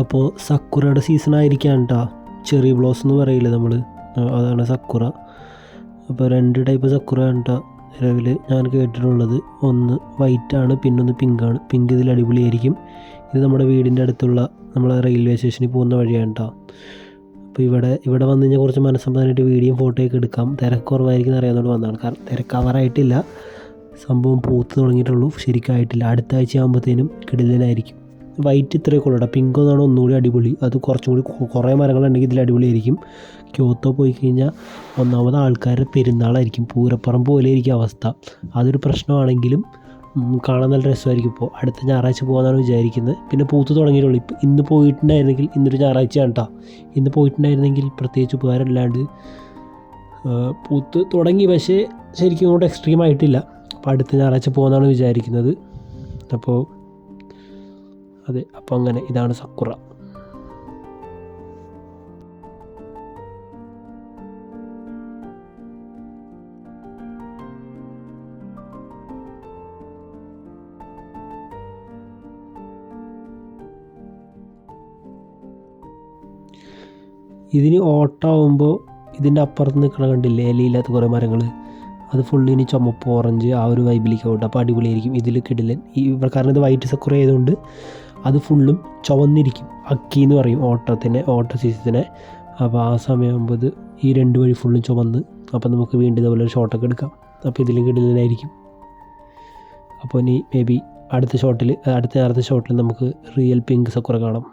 അപ്പോൾ സക്കുറയുടെ സീസൺ ആയിരിക്കാം കേട്ടോ ചെറി ബ്ലോസ് എന്ന് പറയില്ല നമ്മൾ അതാണ് സക്കുറ. അപ്പോൾ രണ്ട് ടൈപ്പ് സക്കുറ കേട്ടോ നിലവിൽ ഞാൻ കേട്ടിട്ടുള്ളത്. ഒന്ന് വൈറ്റ് ആണ് പിന്നൊന്ന് പിങ്ക് ആണ്. പിങ്ക് ഇതിൽ അടിപൊളിയായിരിക്കും. ഇത് നമ്മുടെ വീടിന്റെ അടുത്തുള്ള നമ്മളെ റെയിൽവേ സ്റ്റേഷനിൽ പോകുന്ന വഴിയാണ് കേട്ടോ അപ്പോൾ ഇവിടെ ഇവിടെ വന്നു കഴിഞ്ഞാൽ കുറച്ച് മനസ്സമ്മതമായിട്ട് വീഡിയോയും ഫോട്ടോയൊക്കെ എടുക്കാം. തിരക്ക് കുറവായിരിക്കും അറിയാവുന്നതുകൊണ്ട് വന്നതാണ്. കാരണം തിരക്കാവാറായിട്ടില്ല സംഭവം പൂത്ത് തുടങ്ങിയിട്ടുള്ളൂ. ശരിക്കായിട്ടില്ല. അടുത്ത ആഴ്ച ആകുമ്പോഴത്തേനും കിടിലനായിരിക്കും. വൈറ്റ് ഇത്രയൊക്കെ ഉള്ളൂ പിങ്ക് എന്നാണ് ഒന്നുകൂടി അടിപൊളി. അത് കുറച്ചും കൂടി കുറേ മരങ്ങളുണ്ടെങ്കിൽ ഇതിൽ അടിപൊളിയായിരിക്കും. ക്യോത്തോ പോയി കഴിഞ്ഞാൽ ഒന്നാമത് ആൾക്കാരുടെ പെരുന്നാളായിരിക്കും. പൂരപ്പുറം പോലെ ആയിരിക്കും അവസ്ഥ. അതൊരു പ്രശ്നമാണെങ്കിലും കാണാൻ നല്ല രസമായിരിക്കും ഇപ്പോൾ. അടുത്ത ഞായറാഴ്ച പോകാനാണ് വിചാരിക്കുന്നത്. പിന്നെ പൂത്ത് തുടങ്ങിയിട്ടുള്ളൂ. ഇപ്പം ഇന്ന് പോയിട്ടുണ്ടായിരുന്നെങ്കിൽ ഇന്നൊരു ഞായറാഴ്ചയാണ് കേട്ടോ. ഇന്ന് പോയിട്ടുണ്ടായിരുന്നെങ്കിൽ പ്രത്യേകിച്ച് ഉപകാരമില്ലാണ്ട് പൂത്ത് തുടങ്ങി. പക്ഷേ ശരിക്കും ഇങ്ങോട്ട് എക്സ്ട്രീം ആയിട്ടില്ല. അപ്പോൾ അടുത്ത ഞായറാഴ്ച പോകാനാണ് വിചാരിക്കുന്നത്. അപ്പോൾ അതെ അപ്പോൾ അങ്ങനെ ഇതാണ് സക്കുറ. ഇതിന് ഓട്ടാവുമ്പോൾ ഇതിന്റെ അപ്പുറത്ത് നിൽക്കണ കണ്ടില്ലേ ഇലയില്ലാത്ത കുറേ മരങ്ങൾ. അത് ഫുള്ള് ഇനി ചുമപ്പ് ഓറഞ്ച് ആ ഒരു വൈബിലേക്ക് ആവട്ടെ അപ്പോൾ അടിപൊളിയായിരിക്കും. ഇതിൽ കിടിലൻ. ഈ കാരണം ഇത് വൈറ്റ് സക്കുറ ആയതുകൊണ്ട് അത് ഫുള്ളും ചുവന്നിരിക്കും. അക്കി എന്ന് പറയും ഓട്ടത്തിനെ ഓട്ട സീസത്തിനെ അപ്പോൾ ആ സമയമാകുമ്പോൾ ഈ രണ്ട് വഴി ഫുള്ളും ചുവന്ന്. അപ്പോൾ നമുക്ക് വീണ്ടും ഇതുപോലെ ഒരു ഷോട്ടൊക്കെ എടുക്കാം. അപ്പോൾ ഇതിലും കിടിലനായിരിക്കും. അപ്പോൾ ഇനി മേ ബി അടുത്ത ഷോട്ടിൽ അടുത്ത അടുത്ത ഷോട്ടിൽ നമുക്ക് റിയൽ പിങ്ക് സക്കുറ കാണാം.